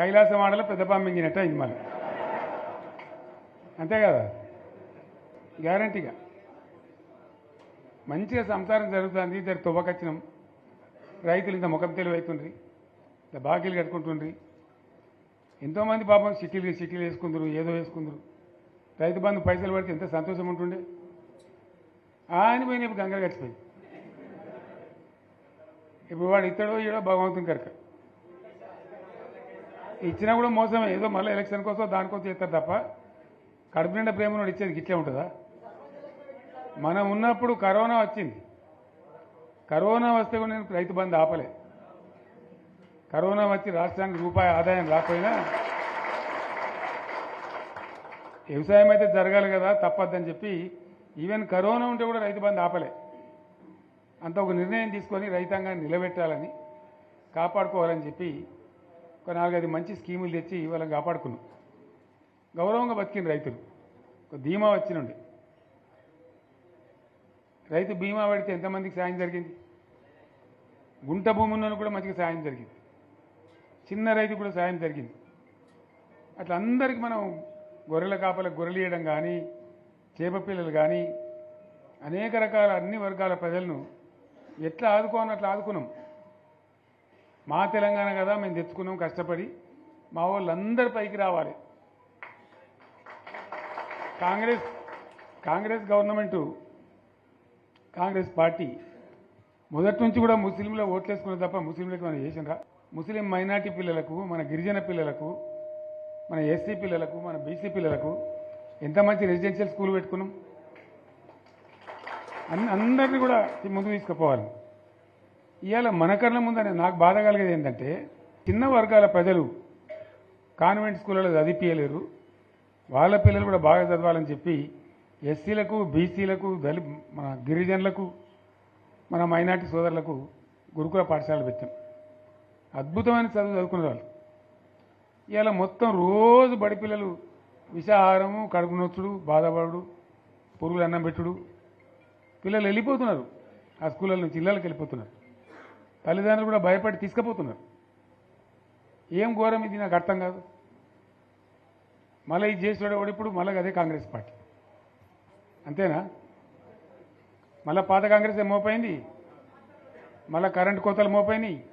కైలాసం ఆడలో పెద్ద పంపించినట్టు అయింది మళ్ళీ. అంతే కదా? గ్యారంటీగా. మంచిగా సంసారం జరుగుతుంది ఇద్దరు తువ్వకచ్చినాం. రైతులు ఇంత ముఖం తెలివి అవుతుండ్రి ఇంత బాకీలు కట్టుకుంటుండ్రి. ఎంతోమంది పాపం సిటీలు సిటీలు వేసుకుందరు ఏదో వేసుకుందరు. రైతు బంధు పైసలు పడితే ఎంత సంతోషం ఉంటుండే? ఆయన పోయిన ఇప్పుడు గంగలు గడిచిపోయి ఇప్పుడు వాడు ఇతడో ఈడో భగవంతుని కరక. ఇచ్చినా కూడా మోసమే ఏదో మళ్ళీ ఎలక్షన్ కోసం దానికోసం చేస్తారు తప్ప కడుపు నిండా ప్రేమ ఇచ్చేది ఇట్లే ఉంటుందా? మనం ఉన్నప్పుడు కరోనా వచ్చింది. కరోనా వస్తే కూడా నేను రైతు బంధు ఆపలే. కరోనా వచ్చి రాష్ట్రానికి రూపాయి ఆదాయం రాకపోయినా వ్యవసాయం అయితే జరగాలి కదా తప్పద్దని చెప్పి ఈవెన్ కరోనా ఉంటే కూడా రైతు బంధు ఆపలే. అంత ఒక నిర్ణయం తీసుకొని రైతాంగాన్ని నిలబెట్టాలని కాపాడుకోవాలని చెప్పి ఒక నాలుగైదు మంచి స్కీములు తెచ్చి వాళ్ళని కాపాడుకున్నాం. గౌరవంగా బతికిన రైతులు. ఒక ధీమా వచ్చినుండి. రైతు బీమా పడితే ఎంతమందికి సాయం జరిగింది? గుంట భూమి ఉన్న కూడా మంచిగా సాయం జరిగింది. చిన్న రైతు కూడా సాయం జరిగింది. అట్లా అందరికీ మనం గొర్రెల కాపలకు గొర్రెలు ఇవ్వడం కానీ చేప పిల్లలు కానీ అనేక రకాల అన్ని వర్గాల ప్రజలను ఎట్లా ఆదుకోవాలని అట్లా ఆదుకున్నాం. మా తెలంగాణ కదా మేము తెచ్చుకున్నాం కష్టపడి మా వాళ్ళందరి పైకి రావాలి. కాంగ్రెస్ కాంగ్రెస్ గవర్నమెంటు కాంగ్రెస్ పార్టీ మొదటి నుంచి కూడా ముస్లింలు ఓట్లేసుకున్న తప్ప ముస్లింలకు మనం చేసినరా? ముస్లిం మైనార్టీ పిల్లలకు మన గిరిజన పిల్లలకు మన ఎస్సీ పిల్లలకు మన బీసీ పిల్లలకు ఎంత మంచి రెసిడెన్షియల్ స్కూల్ పెట్టుకున్నాం? అన్ని అందరినీ కూడా ముందుకు తీసుకుపోవాలి. ఇవాళ మన కళ్ళ ముందనే నాకు బాధ కలిగేది ఏంటంటే చిన్న వర్గాల ప్రజలు కాన్వెంట్ స్కూళ్ళలో చదివిపించలేరు వాళ్ళ పిల్లలు కూడా బాగా చదవాలని చెప్పి ఎస్సీలకు బీసీలకు దళి మన గిరిజనులకు మన మైనార్టీ సోదరులకు గురుకుల పాఠశాలలు పెట్టాం. అద్భుతమైన చదువు చదువుకునే వాళ్ళు. ఇవాళ మొత్తం రోజు బడి పిల్లలు విషాహారము కడుపు నొచ్చుడు బాధపడు పురుగులు అన్నం పెట్టుడు. పిల్లలు వెళ్ళిపోతున్నారు. ఆ స్కూళ్ళ నుంచి ఇళ్ళకి వెళ్ళిపోతున్నారు. తల్లిదండ్రులు కూడా భయపడి తీసుకుపోతున్నారు. ఏం ఘోరం ఇది నాకు అర్థం కాదు. మళ్ళీ ఇది చేసేవాడు ఇప్పుడు మళ్ళీ అదే కాంగ్రెస్ పార్టీ. అంతేనా? మళ్ళీ పాత కాంగ్రెస్ మోపోయింది మళ్ళీ కరెంటు కోతలు మోపోయినాయి